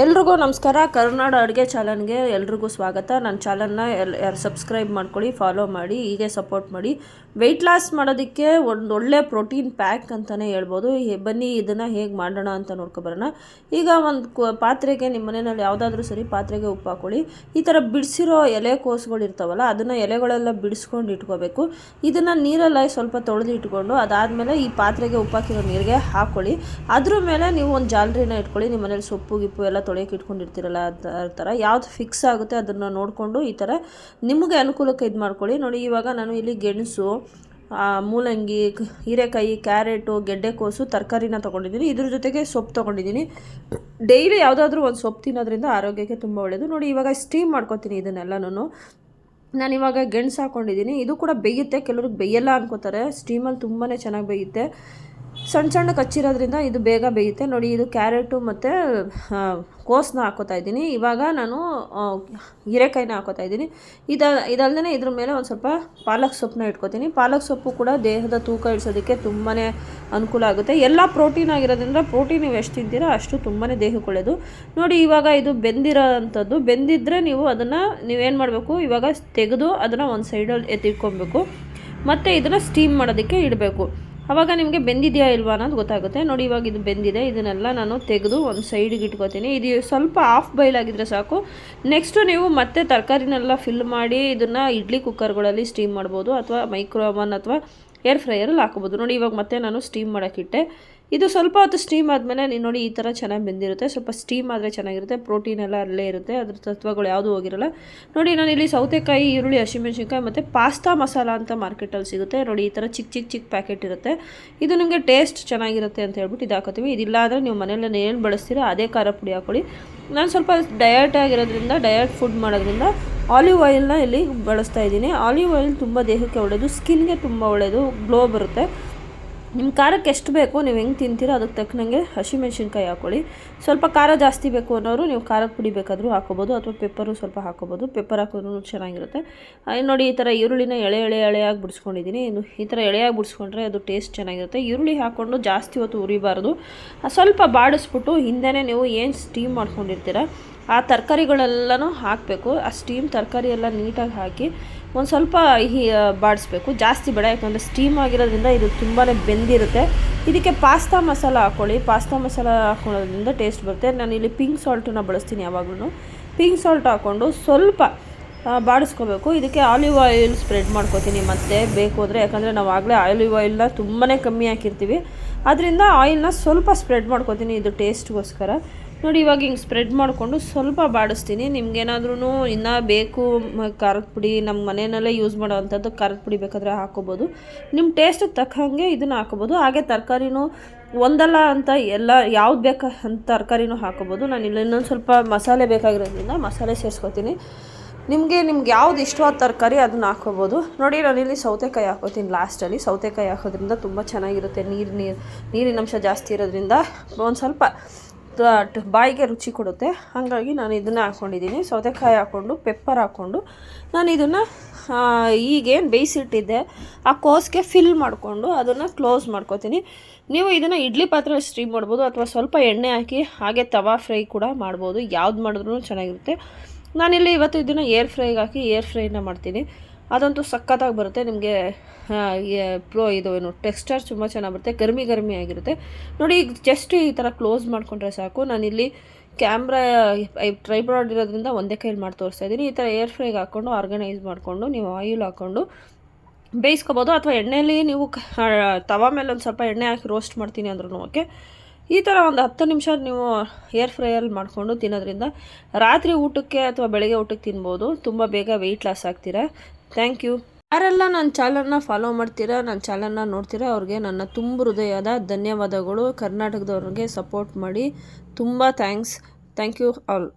ಎಲ್ರಿಗೂ ನಮಸ್ಕಾರ. ಕರ್ನಾಡ ಅಡುಗೆ ಚಾನಲ್ಗೆ ಎಲ್ರಿಗೂ ಸ್ವಾಗತ. ನನ್ನ ಚಾನಲ್ನ ಎಲ್, ಯಾರು ಸಬ್ಸ್ಕ್ರೈಬ್ ಮಾಡ್ಕೊಳ್ಳಿ, ಫಾಲೋ ಮಾಡಿ, ಹೀಗೆ ಸಪೋರ್ಟ್ ಮಾಡಿ. ವೆಯ್ಟ್ ಲಾಸ್ ಮಾಡೋದಕ್ಕೆ ಒಂದು ಒಳ್ಳೆ ಪ್ರೋಟೀನ್ ಪ್ಯಾಕ್ ಅಂತಲೇ ಹೇಳ್ಬೋದು. ಬನ್ನಿ ಇದನ್ನು ಹೇಗೆ ಮಾಡೋಣ ಅಂತ ನೋಡ್ಕೊಬರೋಣ ಈಗ ಒಂದು ಕು, ಪಾತ್ರೆಗೆ ನಿಮ್ಮ ಮನೆಯಲ್ಲಿ ಯಾವುದಾದ್ರೂ ಸರಿ ಪಾತ್ರೆಗೆ ಉಪ್ಪು ಹಾಕೊಳ್ಳಿ. ಈ ಥರ ಬಿಡಿಸಿರೋ ಎಲೆ ಇರ್ತಾವಲ್ಲ, ಅದನ್ನು ಎಲೆಗಳೆಲ್ಲ ಬಿಡಿಸ್ಕೊಂಡು ಇಟ್ಕೋಬೇಕು. ಇದನ್ನು ನೀರಲ್ಲಿ ಸ್ವಲ್ಪ ತೊಳೆದು ಇಟ್ಕೊಂಡು ಅದಾದಮೇಲೆ ಈ ಪಾತ್ರೆಗೆ ಉಪ್ಪು ಹಾಕಿರೋ ನೀರಿಗೆ ಹಾಕ್ಕೊಳ್ಳಿ ಅದ್ರ ಮೇಲೆ ನೀವು ಒಂದು ಜಾಲರಿನ ಇಟ್ಕೊಳ್ಳಿ. ನಿಮ್ಮ ಮನೇಲಿ ಸೊಪ್ಪು, ಗಿಪ್ಪು ಎಲ್ಲ ತೊಳೆಯೋಕೆ ಇಟ್ಕೊಂಡಿರ್ತೀರಲ್ಲ ಆ ಥರ, ಯಾವ್ದು ಫಿಕ್ಸ್ ಆಗುತ್ತೆ ಅದನ್ನು ನೋಡಿಕೊಂಡು ಈ ಥರ ನಿಮಗೆ ಅನುಕೂಲಕ್ಕೆ ಇದು ಮಾಡ್ಕೊಳ್ಳಿ. ನೋಡಿ, ಇವಾಗ ನಾನು ಇಲ್ಲಿ ಗೆಣಸು ಮೂಲಂಗಿ, ಹೀರೆಕಾಯಿ, ಕ್ಯಾರೆಟು ಗೆಡ್ಡೆಕೋಸು ತರಕಾರಿನ ತೊಗೊಂಡಿದ್ದೀನಿ. ಇದ್ರ ಜೊತೆಗೆ ಸೊಪ್ಪು ತೊಗೊಂಡಿದ್ದೀನಿ. ಡೈಲಿ ಯಾವುದಾದ್ರೂ ಒಂದು ಸೊಪ್ಪು ತಿನ್ನೋದ್ರಿಂದ ಆರೋಗ್ಯಕ್ಕೆ ತುಂಬ ಒಳ್ಳೆಯದು ನೋಡಿ, ಇವಾಗ ಸ್ಟೀಮ್ ಮಾಡ್ಕೊತೀನಿ ನಾನು ಇವಾಗ ಗೆಣಸು ಹಾಕ್ಕೊಂಡಿದ್ದೀನಿ ಇದು ಕೂಡ ಬೇಯುತ್ತೆ. ಕೆಲವ್ರಿಗೆ ಬೇಯಲ್ಲ ಅನ್ಕೋತಾರೆ. ಸ್ಟೀಮಲ್ಲಿ ತುಂಬಾ ಚೆನ್ನಾಗಿ ಬೇಯುತ್ತೆ. ಸಣ್ಣ ಸಣ್ಣ ಕಚ್ಚಿರೋದ್ರಿಂದ ಇದು ಬೇಗ ಬೇಯುತ್ತೆ. ನೋಡಿ, ಇದು ಕ್ಯಾರೆಟು ಮತ್ತು ಕೋಸನ್ನ ಹಾಕೋತಾ ಇದ್ದೀನಿ. ಇವಾಗ ನಾನು ಹೀರೆಕಾಯಿನ ಹಾಕೋತಾ ಇದ್ದೀನಿ. ಇದ ಇದಲ್ಲದೆ ಇದ್ರ ಮೇಲೆ ಒಂದು ಸ್ವಲ್ಪ ಪಾಲಕ್ ಸೊಪ್ಪನ್ನ ಇಟ್ಕೋತೀನಿ. ಪಾಲಕ್ ಸೊಪ್ಪು ಕೂಡ ದೇಹದ ತೂಕ ಇಳಿಸೋದಕ್ಕೆ ತುಂಬಾ ಅನುಕೂಲ ಆಗುತ್ತೆ. ಎಲ್ಲ ಪ್ರೋಟೀನ್ ಆಗಿರೋದ್ರಿಂದ ಪ್ರೋಟೀನ್ ನೀವು ಎಷ್ಟು ತಿಂತೀರೋ ಅಷ್ಟು ತುಂಬಾ ದೇಹಕ್ಕೆ ಒಳ್ಳೆಯದು ನೋಡಿ, ಇವಾಗ ಇದು ಬೆಂದಿರೋ ಅಂಥದ್ದು ಬೆಂದಿದ್ದರೆ ನೀವು ಅದನ್ನು, ನೀವೇನು ಮಾಡಬೇಕು? ಇವಾಗ ತೆಗೆದು ಅದನ್ನು ಒಂದು ಸೈಡಲ್ಲಿ ಎತ್ತಿಟ್ಕೊಬೇಕು. ಮತ್ತು ಇದನ್ನು ಸ್ಟೀಮ್ ಮಾಡೋದಕ್ಕೆ ಇಡಬೇಕು. ಆವಾಗ ನಿಮಗೆ ಬೆಂದಿದೆಯಾ ಇಲ್ವಾ ಅನ್ನೋದು ಗೊತ್ತಾಗುತ್ತೆ. ನೋಡಿ, ಇವಾಗ ಇದು ಬೆಂದಿದೆ. ಇದನ್ನೆಲ್ಲ ನಾನು ತೆಗೆದು ಒಂದು ಸೈಡಿಗೆ ಇಟ್ಕೋತೀನಿ. ಇದು ಸ್ವಲ್ಪ ಆಫ್ ಬಾಯ್ಲ್ ಆಗಿದ್ರೆ ಸಾಕು. ನೆಕ್ಸ್ಟು ನೀವು ಮತ್ತೆ ತರಕಾರಿನೆಲ್ಲ ಫಿಲ್ ಮಾಡಿ ಇದನ್ನು ಇಡ್ಲಿ ಕುಕ್ಕರ್ಗಳಲ್ಲಿ ಸ್ಟೀಮ್ ಮಾಡ್ಬೋದು ಅಥವಾ ಮೈಕ್ರೋ ಓವನ್ ಅಥವಾ ಏರ್ ಫ್ರೈಯರಲ್ಲಿ ಹಾಕ್ಬೋದು. ನೋಡಿ, ಇವಾಗ ಮತ್ತೆ ನಾನು ಸ್ಟೀಮ್ ಮಾಡೋಕ್ಕಿಟ್ಟೆ ಇದು ಸ್ವಲ್ಪ ಹೊತ್ತು ಸ್ಟೀಮ್ ಆದಮೇಲೆ ನೀವು ನೋಡಿ ಈ ಥರ ಚೆನ್ನಾಗಿ ಬೆಂದಿರುತ್ತೆ. ಸ್ವಲ್ಪ ಸ್ಟೀಮ್ ಆದರೆ ಚೆನ್ನಾಗಿರುತ್ತೆ ಪ್ರೋಟೀನ್ ಎಲ್ಲ ಅಲ್ಲೇ ಇರುತ್ತೆ, ಅದ್ರ ತತ್ವಗಳು ಯಾವುದೂ ಹೋಗಿರಲ್ಲ. ನೋಡಿ ನಾನು ಇಲ್ಲಿ ಸೌತೆಕಾಯಿ, ಈರುಳ್ಳಿ, ಹಸಿಮೆಣಸಿನ್ಕಾಯಿ ಮತ್ತು ಪಾಸ್ತಾ ಮಸಾಲ ಅಂತ ಮಾರ್ಕೆಟಲ್ಲಿ ಸಿಗುತ್ತೆ. ನೋಡಿ ಈ ಥರ ಚಿಕ್ಕ ಚಿಕ್ಕ ಚಿಕ್ಕ ಪ್ಯಾಕೆಟ್ ಇರುತ್ತೆ. ಇದು ನಿಮಗೆ ಟೇಸ್ಟ್ ಚೆನ್ನಾಗಿರುತ್ತೆ ಅಂತ ಹೇಳ್ಬಿಟ್ಟು ಇದು ಹಾಕೋತೀವಿ. ಇದಿಲ್ಲ ಅಂದರೆ ನೀವು ಮನೇಲಿ ಏನು ಬಳಸ್ತೀರೋ ಅದೇ ಖಾರ ಪುಡಿ ಹಾಕೊಳ್ಳಿ. ನಾನು ಸ್ವಲ್ಪ ಡಯಟ್ ಆಗಿರೋದ್ರಿಂದ ಡಯಟ್ ಫುಡ್ ಮಾಡೋದ್ರಿಂದ ಆಲಿವ್ ಆಯಿಲ್ನ ಇಲ್ಲಿ ಬಳಸ್ತಾ ಇದ್ದೀನಿ. ಆಲಿವ್ ಆಯಿಲ್ ತುಂಬ ದೇಹಕ್ಕೆ ಒಳ್ಳೆಯದು ಸ್ಕಿನ್ಗೆ ತುಂಬ ಒಳ್ಳೆಯದು ಗ್ಲೋ ಬರುತ್ತೆ. ನಿಮ್ಮ ಖಾರಕ್ಕೆ ಎಷ್ಟು ಬೇಕು, ನೀವು ಹೆಂಗೆ ತಿಂತೀರೋ ಅದಕ್ಕೆ ತಕ್ಕನಂಗೆ ಹಸಿಮೆಣ್ಸಿನ್ಕಾಯಿ ಹಾಕ್ಕೊಳ್ಳಿ ಸ್ವಲ್ಪ ಖಾರ ಜಾಸ್ತಿ ಬೇಕು ಅನ್ನೋರು ನೀವು ಖಾರಕ್ಕೆ ಪುಡಿ ಬೇಕಾದರೂ ಹಾಕೋಬೋದು, ಅಥವಾ ಪೆಪ್ಪರು ಸ್ವಲ್ಪ ಹಾಕೋಬೋದು. ಪೆಪ್ಪರ್ ಹಾಕಿದ್ರೂ ಚೆನ್ನಾಗಿರುತ್ತೆ. ನೋಡಿ ಈ ಥರ ಈರುಳ್ಳಿನ ಎಳೆ ಎಳೆ, ಎಳೆಯಾಗಿ ಬಿಡಿಸ್ಕೊಂಡಿದ್ದೀನಿ ಇನ್ನು ಈ ಥರ ಎಳೆಯಾಗಿ ಬಿಡಿಸ್ಕೊಂಡ್ರೆ ಅದು ಟೇಸ್ಟ್ ಚೆನ್ನಾಗಿರುತ್ತೆ. ಈರುಳ್ಳಿ ಹಾಕ್ಕೊಂಡು ಜಾಸ್ತಿ ಹೊತ್ತು ಉರಿಬಾರ್ದು. ಸ್ವಲ್ಪ ಬಾಡಿಸ್ಬಿಟ್ಟು ಹಿಂದೆನೇ ನೀವು ಏನು ಸ್ಟೀಮ್ ಮಾಡ್ಕೊಂಡಿರ್ತೀರ ಆ ತರಕಾರಿಗಳೆಲ್ಲನೂ ಹಾಕಬೇಕು. ಆ ಸ್ಟೀಮ್ ತರಕಾರಿ ಎಲ್ಲ ನೀಟಾಗಿ ಹಾಕಿ ಒಂದು ಸ್ವಲ್ಪ ಹಿ ಬಾಡಿಸ್ಬೇಕು. ಜಾಸ್ತಿ ಬೇಡ, ಯಾಕಂದರೆ ಸ್ಟೀಮ್ ಆಗಿರೋದ್ರಿಂದ ಇದು ತುಂಬಾ ಬೆಂದಿರುತ್ತೆ. ಇದಕ್ಕೆ ಪಾಸ್ತಾ ಮಸಾಲ ಹಾಕ್ಕೊಳ್ಳಿ ಪಾಸ್ತಾ ಮಸಾಲ ಹಾಕ್ಕೊಳ್ಳೋದ್ರಿಂದ ಟೇಸ್ಟ್ ಬರುತ್ತೆ. ನಾನು ಇಲ್ಲಿ ಪಿಂಕ್ ಸಾಲ್ಟನ್ನ ಬಳಸ್ತೀನಿ ಯಾವಾಗಲೂ ಪಿಂಕ್ ಸಾಲ್ಟ್ ಹಾಕ್ಕೊಂಡು ಸ್ವಲ್ಪ ಬಾಡಿಸ್ಕೋಬೇಕು. ಇದಕ್ಕೆ ಆಲಿವ್ ಆಯಿಲ್ ಸ್ಪ್ರೆಡ್ ಮಾಡ್ಕೋತೀನಿ ಮತ್ತೆ ಬೇಕು ಅಂದರೆ, ಯಾಕಂದರೆ ನಾವು ಆಗಲೇ ಆಲಿವ್ ಆಯಿಲ್ನ ತುಂಬಾ ಕಮ್ಮಿ ಹಾಕಿರ್ತೀವಿ. ಅದರಿಂದ ಆಯಿಲ್ನ ಸ್ವಲ್ಪ ಸ್ಪ್ರೆಡ್ ಮಾಡ್ಕೋತೀನಿ ಇದು ಟೇಸ್ಟ್ಗೋಸ್ಕರ. ನೋಡಿ, ಇವಾಗ ಹಿಂಗೆ ಸ್ಪ್ರೆಡ್ ಮಾಡಿಕೊಂಡು ಸ್ವಲ್ಪ ಬಾಡಿಸ್ತೀನಿ. ನಿಮ್ಗೇನಾದ್ರೂ ಇನ್ನೂ ಬೇಕು ಖಾರದ ಪುಡಿ ನಮ್ಮ ಮನೆಯಲ್ಲೇ ಯೂಸ್ ಮಾಡೋ ಅಂಥದ್ದು ಖಾರದ ಪುಡಿ ಬೇಕಾದರೆ ಹಾಕೋಬೋದು. ನಿಮ್ಮ ಟೇಸ್ಟ್ ತಕ್ಕಂಗೆ ಇದನ್ನು ಹಾಕೋಬೋದು. ಹಾಗೆ ತರಕಾರಿನೂ ಒಂದಲ್ಲ ಅಂತ ಎಲ್ಲ, ಯಾವ್ದು ಬೇಕು ಅಂತ ತರಕಾರಿನೂ ಹಾಕೋಬೋದು. ನಾನು ಇಲ್ಲಿ ಇನ್ನೊಂದು ಸ್ವಲ್ಪ ಮಸಾಲೆ ಬೇಕಾಗಿರೋದ್ರಿಂದ ಮಸಾಲೆ ಸೇರಿಸ್ಕೊತೀನಿ. ನಿಮಗೆ ನಿಮ್ಗೆ ಯಾವ್ದು ಇಷ್ಟವಾದ ತರಕಾರಿ ಅದನ್ನ ಹಾಕೋಬೋದು ನೋಡಿ ನಾನಿಲ್ಲಿ ಸೌತೆಕಾಯಿ ಹಾಕೋತೀನಿ ಲಾಸ್ಟಲ್ಲಿ ಸೌತೆಕಾಯಿ ಹಾಕೋದ್ರಿಂದ ತುಂಬ ಚೆನ್ನಾಗಿರುತ್ತೆ. ನೀರು ನೀರು ನೀರಿನಂಶ ಜಾಸ್ತಿ ಇರೋದ್ರಿಂದ ಒಂದು ಸ್ವಲ್ಪ ಬಾಯಿಗೆ ರುಚಿ ಕೊಡುತ್ತೆ. ಹಾಗಾಗಿ ನಾನು ಇದನ್ನು ಹಾಕ್ಕೊಂಡಿದ್ದೀನಿ ಸೌತೆಕಾಯಿ ಹಾಕ್ಕೊಂಡು ಪೆಪ್ಪರ್ ಹಾಕ್ಕೊಂಡು ನಾನು ಇದನ್ನು ಈಗೇನು ಬೇಯಿಸಿಟ್ಟಿದ್ದೆ, ಆ ಕೋಸ್ಗೆ ಫಿಲ್ ಮಾಡಿಕೊಂಡು ಅದನ್ನು ಕ್ಲೋಸ್ ಮಾಡ್ಕೊತೀನಿ. ನೀವು ಇದನ್ನು ಇಡ್ಲಿ ಪಾತ್ರೆ ಸ್ಟೀಮ್ ಮಾಡ್ಬೋದು ಅಥವಾ ಸ್ವಲ್ಪ ಎಣ್ಣೆ ಹಾಕಿ, ಹಾಗೆ ತವಾ ಫ್ರೈ ಕೂಡ ಮಾಡ್ಬೋದು. ಯಾವ್ದು ಮಾಡಿದ್ರೂ ಚೆನ್ನಾಗಿರುತ್ತೆ. ನಾನಿಲ್ಲಿ ಇವತ್ತು ಇದನ್ನು ಏರ್ ಫ್ರೈಗೆ ಹಾಕಿ ಏರ್ ಫ್ರೈನ ಮಾಡ್ತೀನಿ. ಅದಂತೂ ಸಖತ್ತಾಗಿ ಬರುತ್ತೆ. ನಿಮಗೆ ಪ್ರೋ ಇದು ಏನು ಟೆಕ್ಸ್ಚರ್ ತುಂಬ ಚೆನ್ನಾಗಿ ಬರುತ್ತೆ. ಗರ್ಮಿ ಗರ್ಮಿ ಆಗಿರುತ್ತೆ. ನೋಡಿ, ಈಗ ಜಸ್ಟ್ ಈ ಥರ ಕ್ಲೋಸ್ ಮಾಡಿಕೊಂಡ್ರೆ ಸಾಕು. ನಾನಿಲ್ಲಿ ಕ್ಯಾಮ್ರಾ ಟ್ರೈಬ್ರಾಡ್ ಇರೋದ್ರಿಂದ ಒಂದೇ ಕೈಲಿ ಮಾಡಿ ತೋರಿಸ್ತಾ ಇದ್ದೀನಿ. ಈ ಥರ ಏರ್ ಫ್ರೈಗೆ ಹಾಕ್ಕೊಂಡು ಆರ್ಗನೈಸ್ ಮಾಡಿಕೊಂಡು, ನೀವು ಆಯಿಲ್ ಹಾಕ್ಕೊಂಡು ಬೇಯಿಸ್ಕೋಬೋದು. ಅಥವಾ ಎಣ್ಣೆಯಲ್ಲಿ ನೀವು ತವಾ ಮೇಲೆ ಒಂದು ಸ್ವಲ್ಪ ಎಣ್ಣೆ ಹಾಕಿ ರೋಸ್ಟ್ ಮಾಡ್ತೀನಿ ಅಂದ್ರೂ ಓಕೆ ಈ ಥರ ಒಂದು ಹತ್ತು ನಿಮಿಷ ನೀವು ಏರ್ ಫ್ರೈಯಲ್ಲಿ ಮಾಡಿಕೊಂಡು ತಿನ್ನೋದ್ರಿಂದ ರಾತ್ರಿ ಊಟಕ್ಕೆ ಅಥವಾ ಬೆಳಗ್ಗೆ ಊಟಕ್ಕೆ ತಿನ್ಬೋದು. ತುಂಬ ಬೇಗ ವೆಯ್ಟ್ ಲಾಸ್ ಆಗ್ತೀರಾ. ಥ್ಯಾಂಕ್ ಯು ಯಾರೆಲ್ಲ ನನ್ನ ಚಾನಲ್ನ ಫಾಲೋ ಮಾಡ್ತೀರಾ, ನನ್ನ ಚಾನಲ್ನ ನೋಡ್ತೀರಾ, ಅವ್ರಿಗೆ ನನ್ನ ತುಂಬ ಹೃದಯದ ಧನ್ಯವಾದಗಳು. ಕರ್ನಾಟಕದವ್ರಿಗೆ ಸಪೋರ್ಟ್ ಮಾಡಿ. ತುಂಬ ಥ್ಯಾಂಕ್ಸ್ ಥ್ಯಾಂಕ್ ಯು ಆಲ್